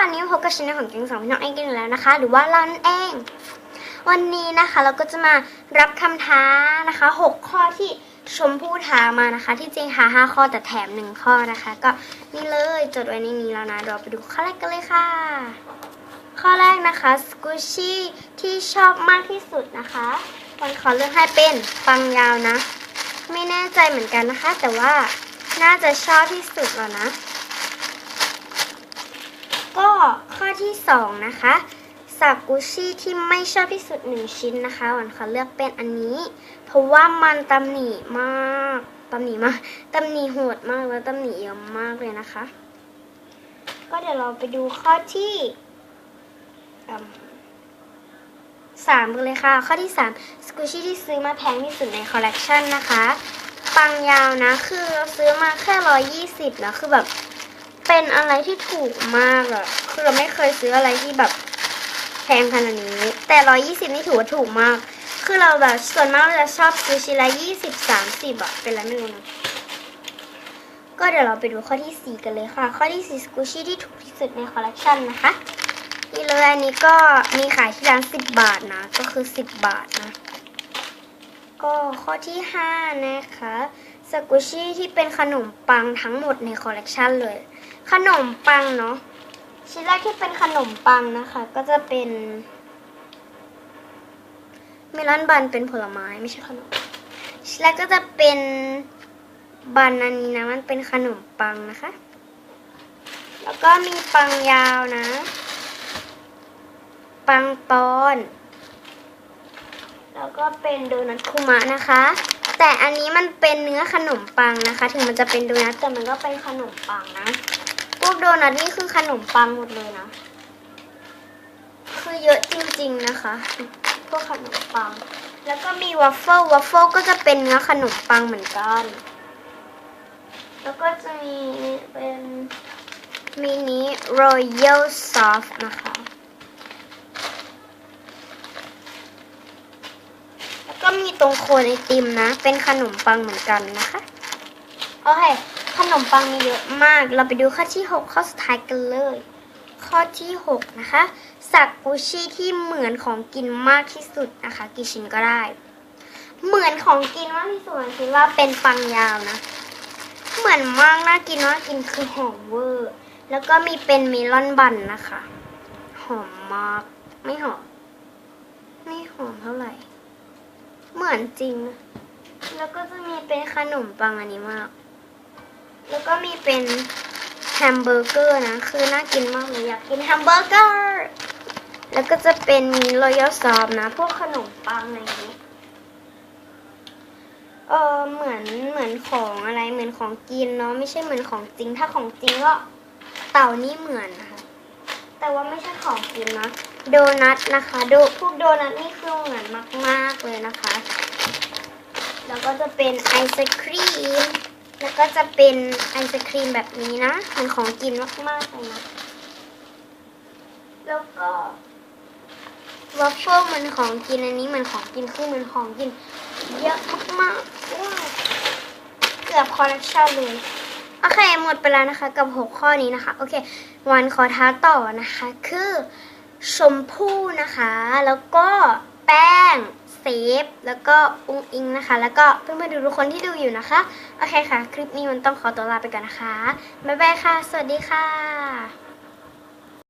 ตอนนี้พบกับช anel ของเก่งสองพี่น้องเองกันอีกแล้วนะคะ หรือว่าเรานั่นเอง วันนี้นะคะเราก็จะมารับคำท้านะคะ 6 ข้อที่ชมพู่ถามานะคะ ที่จริงหา5ข้อแต่แถม 1 ข้อนะคะ ก็นี่เลยจดไว้ในนี้แล้วนะเราไปดูข้อแรกกันเลยค่ะ ข้อแรกนะคะสกูชี่ที่ชอบมากที่สุดนะคะวันขอเลือกให้เป็นฟังยาวนะ ไม่แน่ใจเหมือนกันนะคะ แต่ว่าน่าจะชอบที่สุดแล้วนะ ก็ข้อที่สองนะคะสากุชิที่ไม่ชอบที่สุดหนึ่งชิ้นนะคะหวันขอเลือกเป็นอันนี้ เพราะว่ามันตำหนิมากตำหนิมากตำหนิโหดมากแล้วตำหนิเยอะมากเลยนะคะ ก็เดี๋ยวเราไปดูข้อที่สามกันเลยค่ะ ข้อที่สามสกูชี่ที่ซื้อมาแพงที่สุดในคอลเลกชันนะคะ ปังยาวนะคือซื้อมาแค่ร้อยยี่สิบนะคือแบบ เป็นอะไรที่ถูกมากอะคือเราไม่เคยซื้ออะไรที่แบบแพงขนาดนี้ แต่ร้อยี่สิบนี่ถือว่าถูกมาก คือเราแบบส่วนมากเราจะชอบซื้อชิ้นละยี่สิบสามสิบอะเป็นอะไรไม่รู้นะก็เดี๋ยวเราไปดูข้อที่สี่กันเลยค่ะ ข้อที่สี่สกูชี่ที่ถูกที่สุดในคอลเลกชันนะคะนี่เลยอันนี้ก็มีขายที่ร้านสิบบาทนะ ก็คือสิบบาทนะ ก็ข้อที่ห้านะคะสกูชี่ที่เป็นขนมปังทั้งหมดในคอลเลกชันเลย ขนมปังเนาะชิ้นแรกที่เป็นขนมปังนะคะ ก็จะเป็นเมลอนบันเป็นผลไม้ไม่ใช่ขนมชิ้นแรกก็จะเป็นบันอันนี้นะมันเป็นขนมปังนะคะ แล้วก็มีปังยาวนะ ปังปอน แล้วก็เป็นโดนัทคุมะนะคะ แต่อันนี้มันเป็นเนื้อขนมปังนะคะ ถึงมันจะเป็นโดนัทแต่มันก็เป็นขนมปังนะ กโดนัทนี่คือขนมปังหมดเลยนะ คือเยอะจริงๆนะคะ พวกขนมปัง แล้วก็มีวัฟเฟิลวัฟเฟิลก็จะเป็นเนื้อขนมปังเหมือนกัน แล้วก็จะมีเป็นมินิรอยัลซอฟนะคะ แล้วก็มีตรงโคนไอติมนะ เป็นขนมปังเหมือนกันนะคะ โอเค ขนมปังมีเยอะมาก เราไปดูข้อที่ 6 ข้อสุดท้ายกันเลย ข้อที่ 6 นะคะ สักกุชิที่เหมือนของกินมากที่สุดนะคะ กี่ชิ้นก็ได้ เหมือนของกินมากที่สุดคิดว่าเป็นปังยาวนะ เหมือนมากน่ากินน่ากินคือหอมเวอร์ แล้วก็มีเป็นเมลอนบันนะคะ หอมมาก ไม่หอม ไม่หอมเท่าไหร่ เหมือนจริง แล้วก็จะมีเป็นขนมปังอันนี้มาก แล้วก็มีเป็นแฮมเบอร์เกอร์นะ คือน่ากินมากเลยอยากกินแฮมเบอร์เกอร์ แล้วก็จะเป็นมีรอยัลซอฟนะ พวกขนมปังอะไรอย่างนี้ เออเหมือนเหมือนของอะไรเหมือนของกินเนาะไม่ใช่เหมือนของจริง ถ้าของจริงก็เต่านี่เหมือนนะคะ แต่ว่าไม่ใช่ของกินนะโดนัทนะคะโดพวกโดนัทนี่คือเหมือนมาก ๆ เลยนะคะ แล้วก็จะเป็นไอศครีม แล้วก็จะเป็นไอศครีมแบบนี้นะเหมือนของกินมากๆเลยนะแล้วก็วัฟเฟิลมือนของกินอันนี้มือนของกินคือมือนของกินเยอะมากๆว้าวเกือบคอลเลคชันเลยโอเคหมดไปแล้วนะคะ กับ6ข้อนี้นะคะโอเค วันขอท้าต่อนะคะ คือชมพู่นะคะ แล้วก็แป้ง ฟแล้วก็อุ้งอิงนะคะ แล้วก็เพื่อนๆดูทุกคนที่ดูอยู่นะคะ โอเคค่ะ คลิปนี้มันต้องขอตัวลาไปก่อนนะคะ บ๊ายบายค่ะ สวัสดีค่ะ